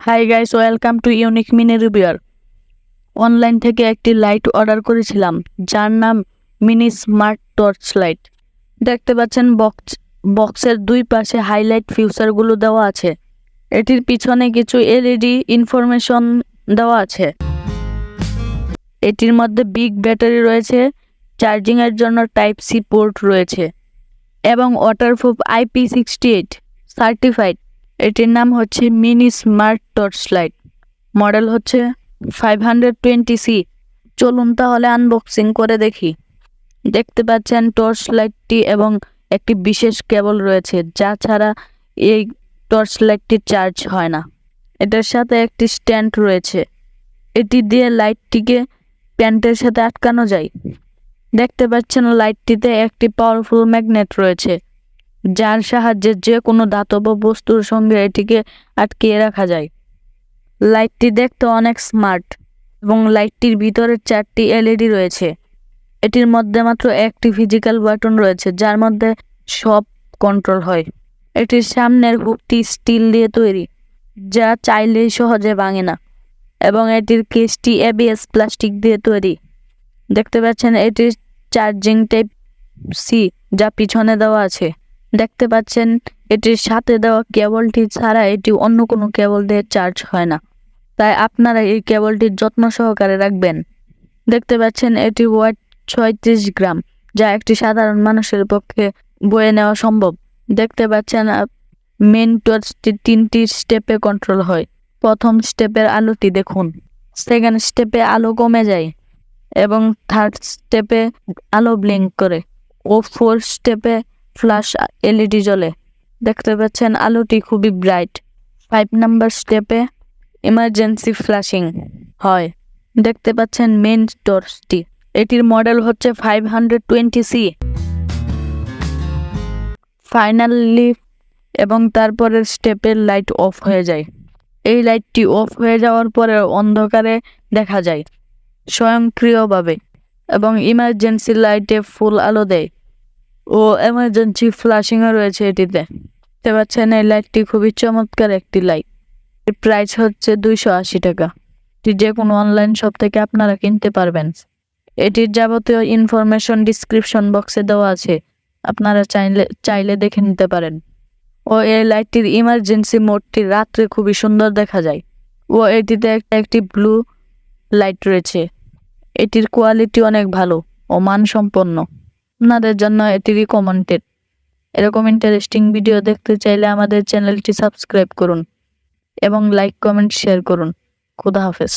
Hi guys welcome to unique mini reviewer online থেকে একটি light order করেছিলাম, যার নাম মিনি স্মার্ট টর্চ লাইট দেখতে পাচ্ছেন বক্স বক্সের দুই পাশে হাইলাইট ফিউচারগুলো দেওয়া আছে। এটির পিছনে কিছু এলইডি ইনফরমেশন দেওয়া আছে। এটির মধ্যে বিগ ব্যাটারি রয়েছে। চার্জিংয়ের জন্য টাইপ সি পোর্ট রয়েছে এবং waterproof IP sixty eight certified এটির নাম হচ্ছে mini smart torch light model হচ্ছে ফাইভ হান্ড্রেড টোয়েন্টি সি চলুন তাহলে আনবক্সিং করে দেখি। দেখতে পাচ্ছেন টর্চ লাইটটি এবং একটি বিশেষ কেবল রয়েছে, যা ছাড়া এই টর্চ লাইটটি চার্জ হয় না। এটার সাথে একটি স্ট্যান্ড রয়েছে। এটি দিয়ে লাইটটিকে প্যান্টের সাথে আটকানো যায়। দেখতে পাচ্ছেন লাইটটিতে একটি পাওয়ারফুল ম্যাগনেট রয়েছে, যার সাহায্যে যে কোনো ধাতব বস্তুর সঙ্গে এটিকে আটকিয়ে রাখা যায়। লাইটটি দেখতে অনেক স্মার্ট এবং লাইটটির ভিতরে চারটি এলইডি রয়েছে। এটির মধ্যে মাত্র একটি ফিজিক্যাল বাটন রয়েছে, যার মধ্যে সব কন্ট্রোল হয়। এটির সামনের হুকটি স্টিল দিয়ে তৈরি, যা চাইলেই সহজে ভাঙে না এবং এটির কেসটি এবিএস প্লাস্টিক দিয়ে তৈরি। দেখতে পাচ্ছেন, এটি চার্জিং টাইপ সি যা পিছনে দেওয়া আছে। দেখতে পাচ্ছেন, এটির সাথে দেওয়া কেবলটি ছাড়া এটি অন্য কোনো কেবল দিয়ে চার্জ হয় না। তাই আপনারা এই কেবলটির যত্ন সহকারে রাখবেন। দেখতে পাচ্ছেন, এটি ওয়েট ছয়ত্রিশ গ্রাম, যা একটি সাধারণ মানুষের পক্ষে বয়ে নেওয়া সম্ভব। দেখতে পাচ্ছেন মেন টর্চটি তিনটি স্টেপে কন্ট্রোল হয়। প্রথম স্টেপের আলোটি দেখুন। সেকেন্ড স্টেপে আলো কমে যায়। এবং থার্ড স্টেপে আলো ব্লিঙ্ক করে। ও ফোর্থ স্টেপে ফ্ল্যাশ এলইডি জ্বলে। দেখতে পাচ্ছেন আলোটি খুবই ব্রাইট ফাইভ নাম্বার স্টেপে ইমার্জেন্সি ফ্ল্যাশিং হয়। দেখতে পাচ্ছেন মেন টর্চটি এটির মডেল হচ্ছে five hundred twenty C finally এবং তারপরের স্টেপের লাইট অফ হয়ে যায়। এই লাইটটি অফ হয়ে যাওয়ার পরে অন্ধকারে দেখা যায়। স্বয়ংক্রিয়ভাবে এবং ইমার্জেন্সি লাইটে ফুল আলো দেয়। ও এমার্জেন্সি ফ্ল্যাশিংও রয়েছে এটিতে। দেখতে পাচ্ছেন, এই লাইটটি খুবই চমৎকার একটি লাইটের প্রাইস হচ্ছে দুইশো আশি টাকা। এটি যে কোনো অনলাইন শপ থেকে আপনারা কিনতে পারবেন। এটির যাবতীয় ইনফরমেশন ডিসক্রিপশন বক্সে দেওয়া আছে। আপনারা চাইলে চাইলে দেখে নিতে পারেন। ও এই লাইটটির ইমার্জেন্সি মোডটি রাত্রে খুবই সুন্দর দেখা যায়। ও এটিতে একটা, একটি ব্লু লাইট রয়েছে। এটির কোয়ালিটি অনেক ভালো ও মানসম্পন্ন। আপনাদের জন্য এটি রিকমেন্ডেড এরকম ইন্টারেস্টিং ভিডিও দেখতে চাইলে আমাদের চ্যানেলটি সাবস্ক্রাইব করুন এবং লাইক কমেন্ট শেয়ার করুন। খুদা হাফেজ।